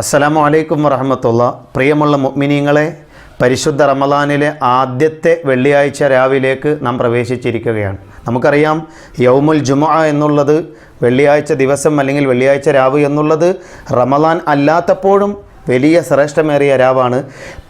അസ്സലാമു അലൈക്കും വറഹമത്തുള്ള പ്രിയമുള്ള മുഗ്മിനീങ്ങളെ പരിശുദ്ധ റമദാനിലെ ആദ്യത്തെ വെള്ളിയാഴ്ച രാവിലേക്ക് നാം പ്രവേശിച്ചിരിക്കുകയാണ്. നമുക്കറിയാം യൗമുൽ ജുമ എന്നുള്ളത് വെള്ളിയാഴ്ച ദിവസം അല്ലെങ്കിൽ വെള്ളിയാഴ്ച രാവ് എന്നുള്ളത് റമദാൻ അല്ലാത്തപ്പോഴും വലിയ ശ്രേഷ്ഠമേറിയ രാവാണ്.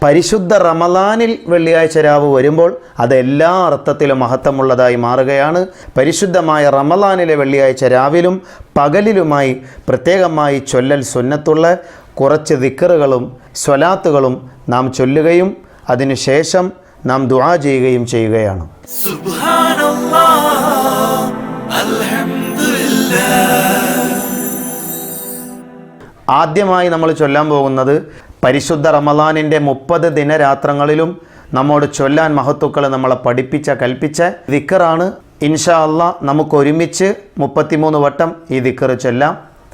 പരിശുദ്ധ റമദാനിൽ വെള്ളിയാഴ്ച രാവ് വരുമ്പോൾ അത് എല്ലാ അർത്ഥത്തിലും മഹത്വമുള്ളതായി മാറുകയാണ്. പരിശുദ്ധമായ റമദാനിലെ വെള്ളിയാഴ്ച രാവിലും പകലിലുമായി പ്രത്യേകമായി ചൊല്ലൽ സുന്നത്തുള്ള കുറച്ച് ദിക്കറുകളും സ്വലാത്തുകളും നാം ചൊല്ലുകയും അതിനുശേഷം നാം ദുആ ചെയ്യുകയും ചെയ്യുകയാണ്. ആദ്യമായി നമ്മൾ ചൊല്ലാൻ പോകുന്നത് പരിശുദ്ധ റമദാനിന്റെ മുപ്പത് ദിനരാത്രങ്ങളിലും നമ്മോട് ചൊല്ലാൻ മഹത്തുക്കൾ നമ്മളെ പഠിപ്പിച്ച കൽപ്പിച്ച ദിക്കറാണ്. ഇൻഷാ അള്ളാഹ് നമുക്കൊരുമിച്ച് മുപ്പത്തിമൂന്ന് വട്ടം ഈ ദിക്കറ് ചൊല്ലാം.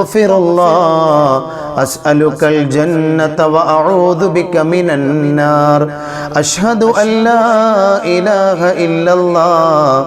الله أسألك الجنة وأعوذ بك من النار أشهد أن لا إله إلا الله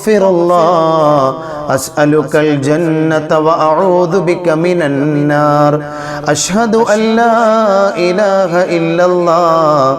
الله أسألك الجنة وأعوذ بك من النار أشهد أن لا إله إلا الله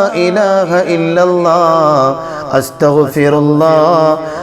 إله إلا الله أستغفر الله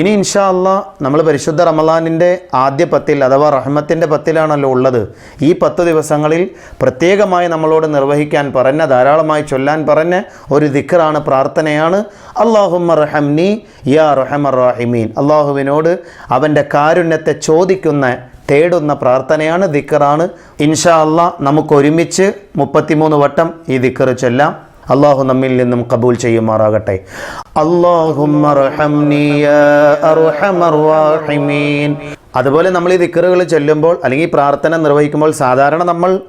ഇനി ഇൻഷാ അല്ല നമ്മൾ പരിശുദ്ധ റമലാനിന്റെ ആദ്യ പത്തിൽ അഥവാ റഹ്മത്തിന്റെ പത്തിലാണല്ലോ ഉള്ളത്. ഈ പത്ത് ദിവസങ്ങളിൽ പ്രത്യേകമായി നമ്മളോട് നിർവഹിക്കാൻ പറഞ്ഞ ധാരാളമായി ചൊല്ലാൻ പറഞ്ഞ ഒരു ദിക്കറാണ് പ്രാർത്ഥനയാണ്. അള്ളാഹുമ റഹംനി യാ റഹമർ റാഹിമീൻ. അള്ളാഹുവിനോട് അവന്റെ കാരുണ്യത്തെ ചോദിക്കുന്ന തേടുന്ന പ്രാർത്ഥനയാണ് ദിക്കറാണ് ഇൻഷാ അല്ല നമുക്കൊരുമിച്ച് മുപ്പത്തിമൂന്ന് വട്ടം ഈ ദിക്കറ് ചൊല്ലാം. അള്ളാഹു നമ്മിൽ നിന്നും കബൂൽ ചെയ്യുമാറാകട്ടെ. അതുപോലെ നമ്മൾ ഈ ദിക്കറുകൾ ചൊല്ലുമ്പോൾ അല്ലെങ്കിൽ പ്രാർത്ഥന നിർവഹിക്കുമ്പോൾ സാധാരണ നമ്മൾ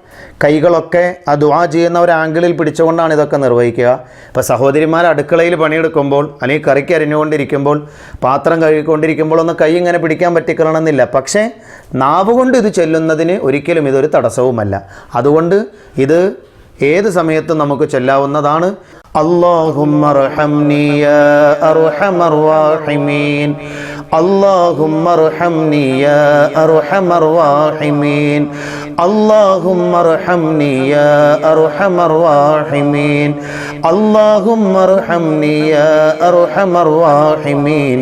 കൈകളൊക്കെ ആ ദുആ ചെയ്യുന്ന ഒരു ആംഗിളിൽ പിടിച്ചുകൊണ്ടാണ് ഇതൊക്കെ നിർവഹിക്കുക. ഇപ്പോൾ സഹോദരിമാർ അടുക്കളയിൽ പണിയെടുക്കുമ്പോൾ അല്ലെങ്കിൽ കറിക്ക് അരിഞ്ഞുകൊണ്ടിരിക്കുമ്പോൾ പാത്രം കഴുകിക്കൊണ്ടിരിക്കുമ്പോൾ ഒന്ന് കൈ ഇങ്ങനെ പിടിക്കാൻ പറ്റിക്കണമെന്നില്ല. പക്ഷേ നാവുകൊണ്ട് ഇത് ചെല്ലുന്നതിന് ഒരിക്കലും ഇതൊരു തടസ്സവുമല്ല. അതുകൊണ്ട് ഇത് ഏത് സമയത്തും നമുക്ക് ചൊല്ലാവുന്നതാണ് اللهم ارحمني يا أرحم الراحمين اللهم ارحمني يا أرحم الراحمين اللهم ارحمني يا أرحم الراحمين اللهم ارحمني يا أرحم الراحمين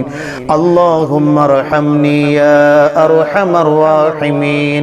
اللهم ارحمني يا أرحم الراحمين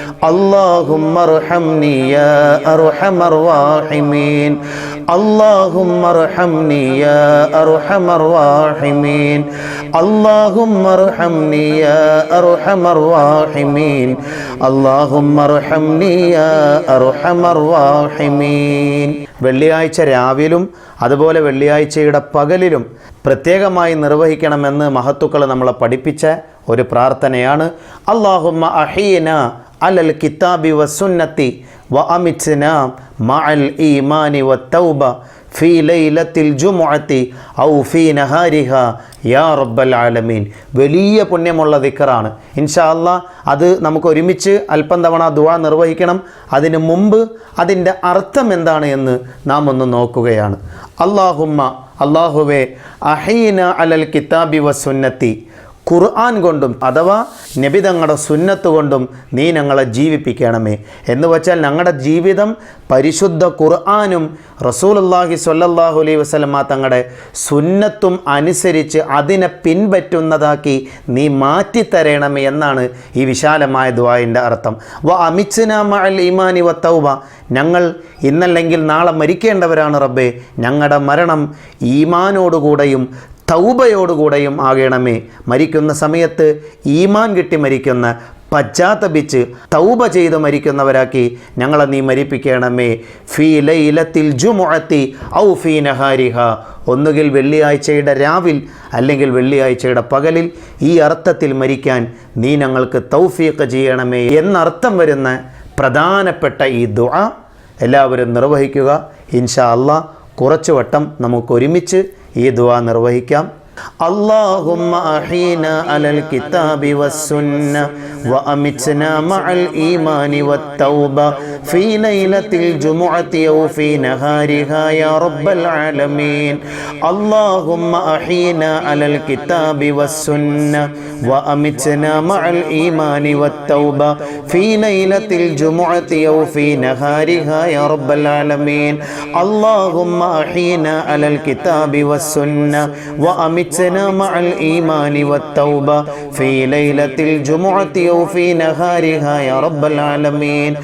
اللهم ارحمني يا أرحم الراحمين اللهم ارحمني يا أرحم الراحمين اللهم ارحمني يا أرحم الراحمين اللهم ارحمني يا أرحم الراحمين വെള്ളിയാഴ്ച രാവിലും അതുപോലെ വെള്ളിയാഴ്ചയുടെ പകലിലും പ്രത്യേകമായി നിർവഹിക്കണമെന്ന് മഹത്തുക്കൾ നമ്മളെ പഠിപ്പിച്ച ഒരു പ്രാർത്ഥനയാണ് അള്ളാഹുമ്മ അഹീന അലൽ കിതാബി വസുന്നത്തി വ അമിത്ന മഅൽ ഈമാനി വത്തൗബ ഫി ലൈലത്തിൽ ജുമുഅത്തി ഔ ഫീ നഹാരിഹ യാ റബ്ബൽ ആലമീൻ. വലിയ പുണ്യമുള്ള ദിക്കറാണ്. ഇൻഷാ അല്ലാ അത് നമുക്ക് ഒരുമിച്ച് അല്പം തവണ ദുആ നിർവഹിക്കണം. അതിനു മുമ്പ് അതിന്റെ അർത്ഥം എന്താണ് എന്ന് നാം ഒന്ന് നോക്കുകയാണ്. അള്ളാഹുമ്മ അള്ളാഹുവേ അഹീന അലൽ കിതാബി വസുന്നത്തി ഖുർആൻ കൊണ്ടും അഥവാ നബി തങ്ങളുടെ സുന്നത്ത് കൊണ്ടും നീ ഞങ്ങളെ ജീവിപ്പിക്കണമേ. എന്ന് വെച്ചാൽ ഞങ്ങളുടെ ജീവിതം പരിശുദ്ധ ഖുർആാനും റസൂലുല്ലാഹി സ്വല്ലല്ലാഹു അലൈഹി വസ്ലമ തങ്ങളുടെ സുന്നത്തും അനുസരിച്ച് അതിനെ പിൻപറ്റുന്നതാക്കി നീ മാറ്റിത്തരണമേ എന്നാണ് ഈ വിശാലമായ ദ്വായന്റെ അർത്ഥം. വ അമിച്ചനാമ മഅൽ ഇമാനി വ തൗബ. ഞങ്ങൾ ഇന്നല്ലെങ്കിൽ നാളെ മരിക്കേണ്ടവരാണ് റബ്ബെ. ഞങ്ങളുടെ മരണം ഈമാനോടുകൂടെയും തൗബയോടുകൂടെയും ആകണമേ. മരിക്കുന്ന സമയത്ത് ഈമാൻ കിട്ടി മരിക്കുന്ന പശ്ചാത്തപിച്ച് തൗബ ചെയ്ത് മരിക്കുന്നവരാക്കി ഞങ്ങളെ നീ മരിപ്പിക്കണമേ. ഫീ ലൈലത്തിൽ ജുമുഅത്തി ഔ ഫീ നഹാരിഹ. ഒന്നുകിൽ വെള്ളിയാഴ്ചയുടെ രാവിൽ അല്ലെങ്കിൽ വെള്ളിയാഴ്ചയുടെ പകലിൽ ഈ അർത്ഥത്തിൽ മരിക്കാൻ നീ ഞങ്ങൾക്ക് തൗഫീഖ് ചെയ്യണമേ എന്നർത്ഥം വരുന്ന പ്രധാനപ്പെട്ട ഈ ദുആ എല്ലാവരും നിർവഹിക്കുക. ഇൻഷാ അള്ളാഹ് കുറച്ചു വട്ടം നമുക്കൊരുമിച്ച് ഈ ദുആ നിർവഹിക്കാം اللهم أحينا على الكتاب والسنة وأمتنا مع الإيمان والتوبة في ليلة الجمعة أو في نهارها يا رب العالمين. اللهم أحينا على الكتاب والسنة وأمتنا مع الإيمان والتوبة في ليلة الجمعة أو في نهارها يا رب العالمين. اللهم أحينا على الكتاب والسنة وأمتنا مع الإيمان والتوبة في ليلة الجمعة أو في نهارها يا رب العالمين.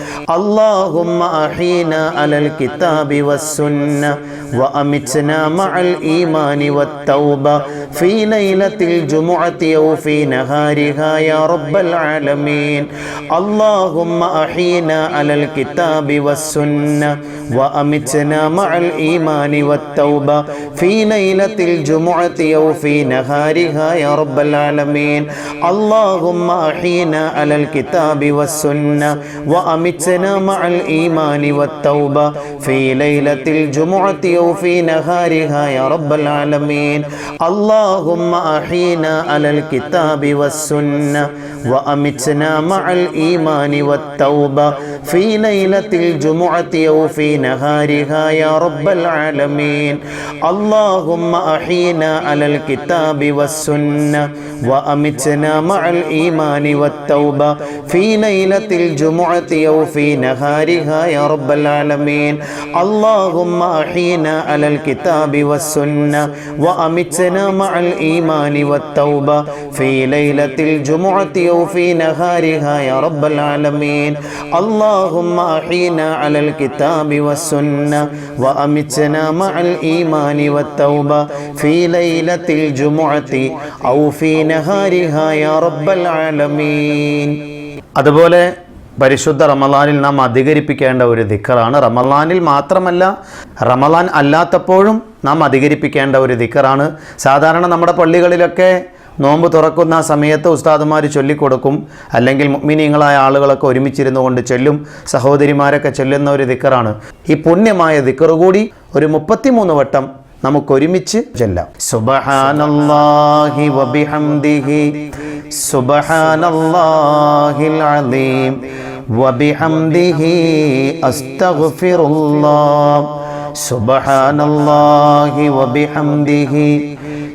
اللهم أحينا على الكتاب والسنة وأمتنا مع الإيمان والتوبة في ليلة الجمعة أو في نهارها يا رب العالمين. اللهم أحينا على الكتاب والسنة وأمتنا مع الإيمان والتوبة في ليلة الجمعة أو في نهارها يا رب العالمين. اللهم أحينا على الكتاب والسنة وأمتنا مع الإيمان والتوبة في ليلة الجمعة أو في نهارها يا رب العالمين. اللهم أحينا على الكتاب والسنة وأمتنا مع الإيمان والتوبة في ليلة الجمعة أو في نهارها يا رب العالمين. اللهم أحينا على الكتاب والسنة وأمتنا مع الإيمان والتوبة. في ليلة الجمعة أو في نهارها يا رب العالمين. اللهم أحينا على الكتاب والسنة وأمتنا مع الإيمان والتوبة. في ليلة الجمعة أو في نهارها يا رب العالمين. اللهم أحينا على الكتاب والسنة وأمتنا مع الإيمان والتوبة في ليلة الجمعة أو في نهارها يا رب العالمين അതുപോലെ പരിശുദ്ധ റമലാനിൽ നാം അധികരിപ്പിക്കേണ്ട ഒരു ദിക്കറാണ് റമലാനിൽ മാത്രമല്ല റമലാൻ അല്ലാത്തപ്പോഴും നാം അധികരിപ്പിക്കേണ്ട ഒരു ദിക്കറാണ് സാധാരണ നമ്മുടെ പള്ളികളിലൊക്കെ നോമ്പ് തുറക്കുന്ന സമയത്ത് ഉസ്താദുമാർ ചൊല്ലിക്കൊടുക്കും. അല്ലെങ്കിൽ മുഗ്മിനീങ്ങളായ ആളുകളൊക്കെ ഒരുമിച്ചിരുന്നു കൊണ്ട് ചൊല്ലും. സഹോദരിമാരൊക്കെ ചൊല്ലുന്ന ഒരു ദിക്കറാണ്. ഈ പുണ്യമായ ദിക്കറ് കൂടി ഒരു മുപ്പത്തിമൂന്ന് വട്ടം നമുക്കൊരുമിച്ച് ചൊല്ലാം. സുബഹാനല്ലാഹി വബിഹംദിഹി സുബഹാനല്ലാഹിൽ അലീം വബിഹംദിഹി അസ്തഗ്ഫിറുല്ലാഹ്. വബിഹംദിഹി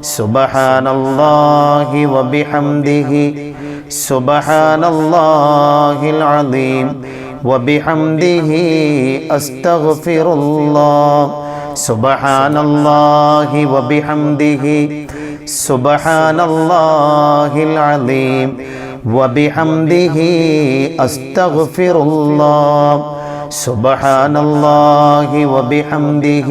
سبحان الله وبحمده سبحان الله العظيم وبحمده أستغفر الله سبحان الله وبحمده سبحان الله العظيم وبحمده أستغفر الله سبحان الله وبحمده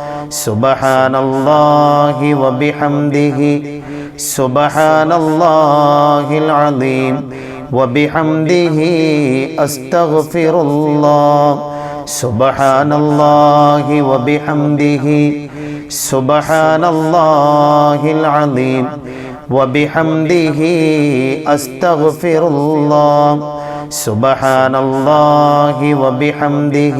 സുബഹാനല്ലാഹി വബിഹംദിഹി സുബഹാനല്ലാഹിൽ അദീം വബിഹംദിഹി അസ്തഗ്ഫിറുല്ലാഹ് സുബഹാനല്ലാഹി വബിഹംദിഹി സുബഹാനല്ലാഹിൽ അദീം وبحمده أستغفر الله سبحان الله وبحمده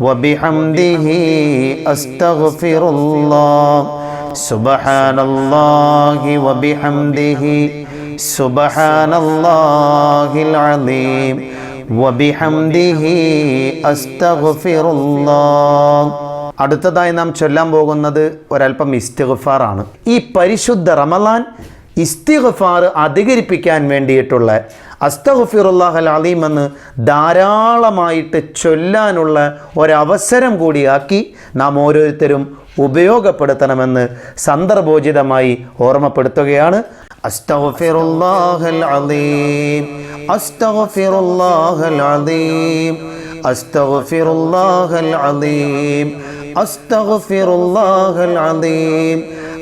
وبحمده أستغفر الله سبحان الله وبحمده سبحان الله العظيم وبحمده أستغفر الله അടുത്തതായി നാം ചൊല്ലാൻ പോകുന്നത് ഒരല്പം ഇസ്തിഗ്ഫാറാണ് ഈ പരിശുദ്ധ റമലാൻ ഇസ്തിഗ്ഫാർ അധികരിപ്പിക്കാൻ വേണ്ടിയിട്ടുള്ള അസ്തഗ്ഫിറുല്ലാഹൽ അലീം എന്ന് ധാരാളമായിട്ട് ചൊല്ലാനുള്ള ഒരവസരം കൂടിയാക്കി നാം ഓരോരുത്തരും ഉപയോഗപ്പെടുത്തണമെന്ന് സന്ദർഭോചിതമായി ഓർമ്മപ്പെടുത്തുകയാണ്. അസ്തഗ്ഫിറുല്ലാഹൽ അലീം അലീം അലീം അലീം.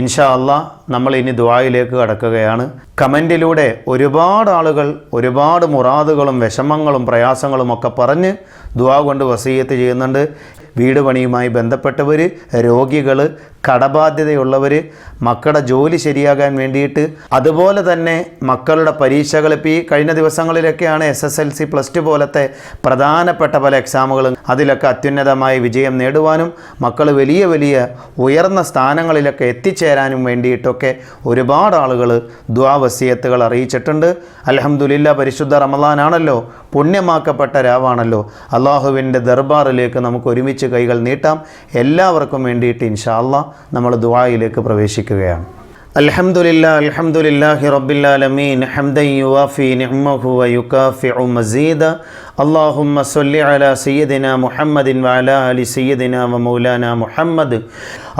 ഇൻഷാ നമ്മൾ ഇനി ദുആയിലേക്ക് കടക്കുകയാണ്. കമന്റിലൂടെ ഒരുപാട് ആളുകൾ ഒരുപാട് മുറാദുകളും വിഷമങ്ങളും പ്രയാസങ്ങളും ഒക്കെ പറഞ്ഞ് ദുആ കൊണ്ട് വസീയത്ത് ചെയ്യുന്നുണ്ട്. വീട് പണിയുമായി ബന്ധപ്പെട്ടവർ രോഗികൾ കടബാധ്യതയുള്ളവർ മക്കളുടെ ജോലി ശരിയാകാൻ വേണ്ടിയിട്ട്. അതുപോലെ തന്നെ മക്കളുടെ പരീക്ഷകൾ ഇപ്പോൾ ഈ കഴിഞ്ഞ ദിവസങ്ങളിലൊക്കെയാണ് S S L C plus two പോലത്തെ പ്രധാനപ്പെട്ട പല എക്സാമുകളും അതിലൊക്കെ അത്യുന്നതമായ വിജയം നേടുവാനും മക്കൾ വലിയ വലിയ ഉയർന്ന സ്ഥാനങ്ങളിലൊക്കെ എത്തിച്ചേരാനും വേണ്ടിയിട്ടൊക്കെ ഒരുപാട് ആളുകൾ ദ്വാവസീയത്തുകൾ അറിയിച്ചിട്ടുണ്ട്. അലഹമുല്ല പരിശുദ്ധ റമദാനാണല്ലോ പുണ്യമാക്കപ്പെട്ട രാവാണല്ലോ. അള്ളാഹുവിന്റെ ദർബാറിലേക്ക് നമുക്ക് ഒരുമിച്ച് കൈകൾ നീട്ടാം. എല്ലാവർക്കും വേണ്ടിയിട്ട് ഇൻഷാ നമ്മൾ ദുആയിലേക്ക് പ്രവേശിക്കുകയാണ്. അൽഹംദുലില്ല അൽഹംദുലില്ലാഹി റബ്ബിൽ ഹംദൻ യുവാഫി നിഅമഹു വയുകാഫിഉ മസീദ اللهم صل على سيدنا محمد وعلى آل سيدنا ومولانا മുഹമ്മദ്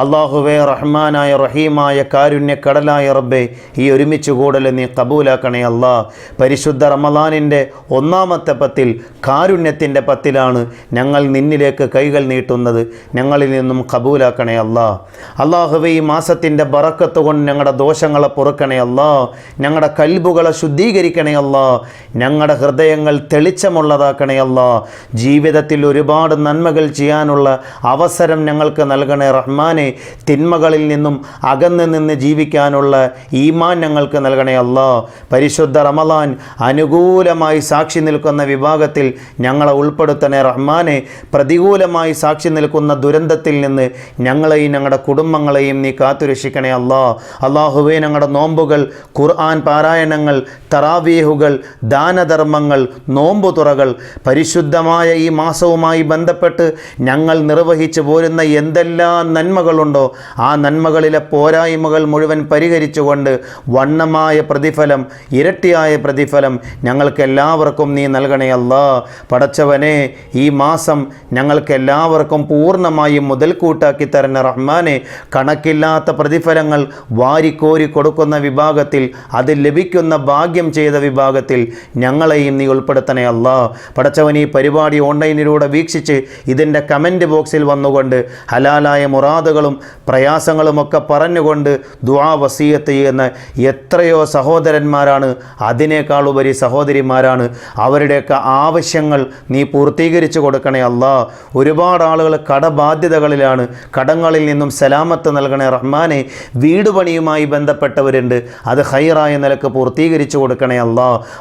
അള്ളാഹുവേ റഹ്മാനായ റഹീമായ കാരുണ്യ കടലായ റബ്ബേ ഈ ഒരുമിച്ച് കൂടൽ നീ കബൂലാക്കണേ അല്ലാ പരിശുദ്ധ റമലാനിൻ്റെ ഒന്നാമത്തെ പത്തിൽ കാരുണ്യത്തിൻ്റെ പത്തിലാണ് ഞങ്ങൾ നിന്നിലേക്ക് കൈകൾ നീട്ടുന്നത് ഞങ്ങളിൽ നിന്നും കബൂലാക്കണേ അല്ലാ അള്ളാഹുവേ ഈ മാസത്തിൻ്റെ ബറക്കത്ത് കൊണ്ട് ഞങ്ങളുടെ ദോഷങ്ങളെ പൊറുക്കണേ അല്ലാ ഞങ്ങളുടെ കൽബുകളെ ശുദ്ധീകരിക്കണേ അല്ലാ ഞങ്ങളുടെ ഹൃദയങ്ങൾ തെളിച്ചമുള്ളതാക്കണേ അല്ലാ. ജീവിതത്തിൽ ഒരുപാട് നന്മകൾ ചെയ്യാനുള്ള അവസരം ഞങ്ങൾക്ക് നൽകണേ റഹ്മാനെ. തിന്മകളിൽ നിന്നും അകന്ന് നിന്ന് ജീവിക്കാനുള്ള ഈമാൻ ഞങ്ങൾക്ക് നൽകണേ അല്ലാ. പരിശുദ്ധ റമലാൻ അനുകൂലമായി സാക്ഷി നിൽക്കുന്ന വിഭാഗത്തിൽ ഞങ്ങളെ ഉൾപ്പെടുത്തണേ റഹ്മാനെ. പ്രതികൂലമായി സാക്ഷി നിൽക്കുന്ന ദുരന്തത്തിൽ നിന്ന് ഞങ്ങളെയും ഞങ്ങളുടെ കുടുംബങ്ങളെയും നീ കാത്തുരക്ഷിക്കണേ അല്ലാ. അള്ളാഹുവേ ഞങ്ങളുടെ നോമ്പുകൾ ഖുർആൻ പാരായണങ്ങൾ തറാവീഹുകൾ ദാനധർമ്മങ്ങൾ നോമ്പുതുറകൾ പരിശുദ്ധമായ ഈ മാസവുമായി ബന്ധപ്പെട്ട് ഞങ്ങൾ നിർവഹിച്ചു പോരുന്ന എന്തെല്ലാം നന്മകളുണ്ടോ ആ നന്മകളിലെ പോരായ്മകൾ മുഴുവൻ പരിഹരിച്ചുകൊണ്ട് വണ്ണമായ പ്രതിഫലം ഇരട്ടിയായ പ്രതിഫലം ഞങ്ങൾക്ക് എല്ലാവർക്കും നീ നൽകണേ പടച്ചവനെ ഈ മാസം ഞങ്ങൾക്ക് എല്ലാവർക്കും പൂർണമായും മുതൽക്കൂട്ടാക്കി തരുന്ന റഹ്മാനെ. കണക്കില്ലാത്ത പ്രതിഫലങ്ങൾ വാരിക്കോരി കൊടുക്കുന്ന വിഭാഗത്തിൽ അത് ലഭിക്കുന്ന ഭാഗ്യം ചെയ്ത വിഭാഗത്തിൽ ഞങ്ങളെയും നീ ഉൾപ്പെടുത്തണേ അല്ലാ. പടച്ചവൻ ഈ പരിപാടി ഓൺലൈനിലൂടെ വീക്ഷിച്ച് ഇതിന്റെ കമന്റ് ബോക്സിൽ വന്നുകൊണ്ട് ഹലാലായ മുറാദുകളും പ്രയാസങ്ങളുമൊക്കെ പറഞ്ഞുകൊണ്ട് ദുആ വസീയത്ത് ചെയ്യുന്ന എത്രയോ സഹോദരന്മാരാണ്. അതിനേക്കാൾ ഉപരി സഹോദരിമാരാണ്. അവരുടെയൊക്കെ ആവശ്യങ്ങൾ നീ പൂർത്തീകരിച്ചു കൊടുക്കണേ അല്ല. ഒരുപാട് ആളുകൾ കടബാധ്യതകളിലാണ്. കടങ്ങളിൽ നിന്നും സലാമത്ത് നൽകണേ റഹ്മാനെ. വീട് പണിയുമായി ബന്ധപ്പെട്ടവരുണ്ട്. അത് ഹൈറായ നിലയ്ക്ക് പൂർത്തീകരിച്ചു കൊടുക്കണേ അല്ല.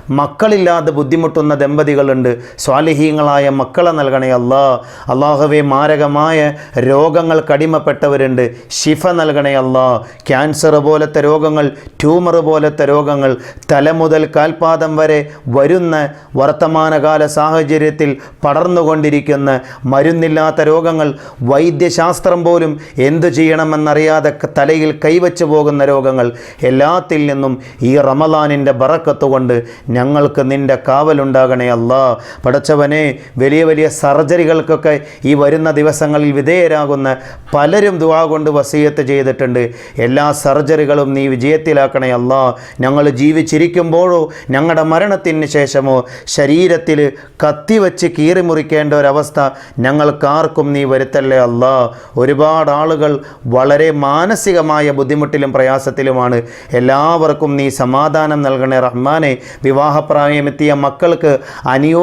മക്കളില്ലാതെ ബുദ്ധിമുട്ടുന്ന ദമ്പതികളുണ്ട്. സ്വാലിഹീങ്ങളായ മക്കളെ നൽകണേ അല്ലാ. അള്ളാഹുവെ മാരകമായ രോഗങ്ങൾ കടിമപ്പെട്ടവരുണ്ട്. ശിഫ നൽകണേ അല്ലാ. ക്യാൻസർ പോലത്തെ രോഗങ്ങൾ ട്യൂമർ പോലത്തെ രോഗങ്ങൾ തല മുതൽ കാൽപാദം വരെ വരുന്ന വർത്തമാനകാല സാഹചര്യത്തിൽ പടർന്നുകൊണ്ടിരിക്കുന്ന മരുന്നില്ലാത്ത രോഗങ്ങൾ വൈദ്യശാസ്ത്രം പോലും എന്തു ചെയ്യണമെന്നറിയാതെ തലയിൽ കൈവച്ചു പോകുന്ന രോഗങ്ങൾ എല്ലാത്തിൽ നിന്നും ഈ റമലാനിന്റെ ബറക്കത്തുകൊണ്ട് ഞങ്ങൾക്ക് നിന്റെ കാവലുണ്ടാകണേ അല്ലാ. പടച്ചവനെ വലിയ വലിയ സർജറികൾക്കൊക്കെ ഈ വരുന്ന ദിവസങ്ങളിൽ വിധേയരാകുന്ന പലരും ദുവാ കൊണ്ട് വസീയത്ത് ചെയ്തിട്ടുണ്ട്. എല്ലാ സർജറികളും നീ വിജയത്തിലാക്കണേ അല്ല. ഞങ്ങൾ ജീവിച്ചിരിക്കുമ്പോഴോ ഞങ്ങളുടെ മരണത്തിന് ശേഷമോ ശരീരത്തിൽ കത്തിവെച്ച് കീറിമുറിക്കേണ്ട ഒരവസ്ഥ ഞങ്ങൾക്കാർക്കും നീ വരുത്തല്ലേ അല്ല. ഒരുപാട് ആളുകൾ വളരെ മാനസികമായ ബുദ്ധിമുട്ടിലും പ്രയാസത്തിലുമാണ്. എല്ലാവർക്കും നീ സമാധാനം നൽകണേ റഹ്മാനെ. വിവാഹപ്രായമെത്തിയ മക്കൾക്ക്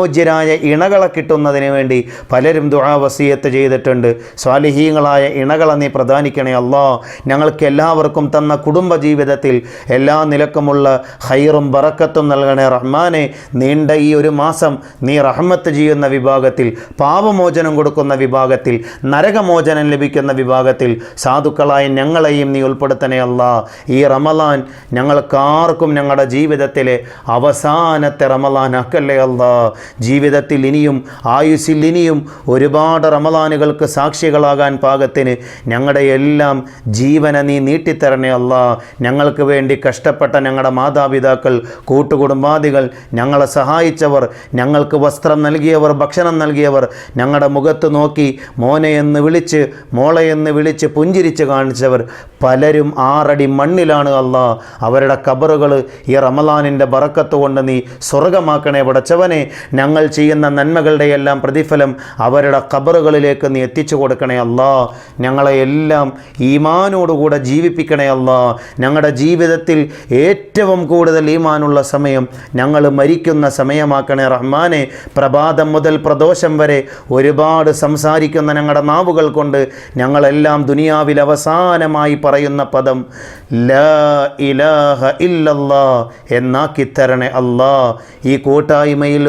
അനുയോജ്യരായ ഇണകളെ കിട്ടുന്നതിന് വേണ്ടി പലരും ദുആ ചെയ്തിട്ടുണ്ട്. സ്വാലിഹീങ്ങളായ ഇണകളെ നീ പ്രധാനിക്കണേ അല്ലാ. ഞങ്ങൾക്ക് എല്ലാവർക്കും തന്ന കുടുംബ ജീവിതത്തിൽ എല്ലാ നിലക്കുമുള്ള ഹൈറും ബറക്കത്തും നൽകണേ റഹ്മാനെ. നീണ്ട ഈ ഒരു മാസം നീ റഹ്മത്ത് ചെയ്യുന്ന വിഭാഗത്തിൽ പാപമോചനം കൊടുക്കുന്ന വിഭാഗത്തിൽ നരകമോചനം ലഭിക്കുന്ന വിഭാഗത്തിൽ സാധുക്കളായ ഞങ്ങളെയും നീ ഉൾപ്പെടുത്തണേ അല്ല. ഈ റമലാൻ ഞങ്ങൾക്കാർക്കും ഞങ്ങളുടെ ജീവിതത്തിലെ അവസാനത്തെ റമലാൻ ആക്കല്ലേ അല്ല. ജീവിതത്തിൽ ഇനിയും ആയുസ്സിൽ ഇനിയും ഒരുപാട് റമദാനുകൾക്ക് സാക്ഷികളാകാൻ പാകത്തിന് ഞങ്ങളുടെ എല്ലാം ജീവന നീ നീട്ടിത്തരണേ അല്ല. ഞങ്ങൾക്ക് വേണ്ടി കഷ്ടപ്പെട്ട ഞങ്ങളുടെ മാതാപിതാക്കൾ കൂട്ടുകുടുംബാദികൾ ഞങ്ങളെ സഹായിച്ചവർ ഞങ്ങൾക്ക് വസ്ത്രം നൽകിയവർ ഭക്ഷണം നൽകിയവർ ഞങ്ങളുടെ മുഖത്ത് നോക്കി മോനെയെന്ന് വിളിച്ച് മോളെ എന്ന് വിളിച്ച് പുഞ്ചിരിച്ച് കാണിച്ചവർ പലരും ആറടി മണ്ണിലാണ് അല്ല. അവരുടെ കബറുകൾ ഈ റമലാനിന്റെ ബറക്കത്ത് കൊണ്ട് നീ സ്വർഗമാക്കണേ പടച്ചവനെ. ഞങ്ങൾ ചെയ്യുന്ന നന്മകളുടെ എല്ലാം പ്രതിഫലം അവരുടെ കബറുകളിലേക്ക് നീ എത്തിച്ചു കൊടുക്കണേ അല്ലാ. ഞങ്ങളെ എല്ലാം ഈമാനോടുകൂടെ ജീവിപ്പിക്കണേ അല്ലാ. ഞങ്ങളുടെ ജീവിതത്തിൽ ഏറ്റവും കൂടുതൽ ഈമാനുള്ള സമയം ഞങ്ങൾ മരിക്കുന്ന സമയമാക്കണേ റഹ്മാനെ. പ്രഭാതം മുതൽ പ്രദോഷം വരെ ഒരുപാട് സംസാരിക്കുന്ന ഞങ്ങളുടെ നാവുകൾ കൊണ്ട് ഞങ്ങളെല്ലാം ദുനിയാവിൽ അവസാനമായി പറയുന്ന പദം ലാ ഇലാഹ ഇല്ലല്ലാ എന്നാക്കി തരണേ അല്ലാ. ഈ കൂട്ടായ്മയിൽ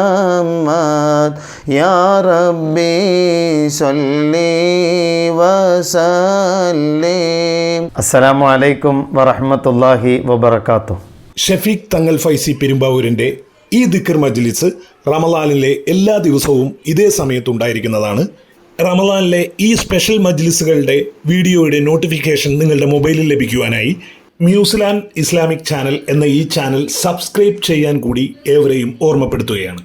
മുഹമ്മദ്. യാ റബ്ബി സല്ലി വസല്ലിം. അസ്സലാമു അലൈക്കും വറഹ്മത്തുള്ളാഹി വബറകാതുഹു. ഷഫീഖ് തങ്ങൾ ഫൈസി പെരുമ്പാവൂരിന്റെ ഈ ദിക്കർ മജ്ലിസ് റമലാലിലെ എല്ലാ ദിവസവും ഇതേ സമയത്തുണ്ടായിരിക്കുന്നതാണ്. റമലാലിലെ ഈ സ്പെഷ്യൽ മജ്ലിസുകളുടെ വീഡിയോയുടെ നോട്ടിഫിക്കേഷൻ നിങ്ങളുടെ മൊബൈലിൽ ലഭിക്കുവാനായി ന്യൂസിലാൻഡ് ഇസ്ലാമിക് ചാനൽ എന്ന ഈ ചാനൽ സബ്സ്ക്രൈബ് ചെയ്യാൻ കൂടി ഏവരെയും ഓർമ്മപ്പെടുത്തുകയാണ്.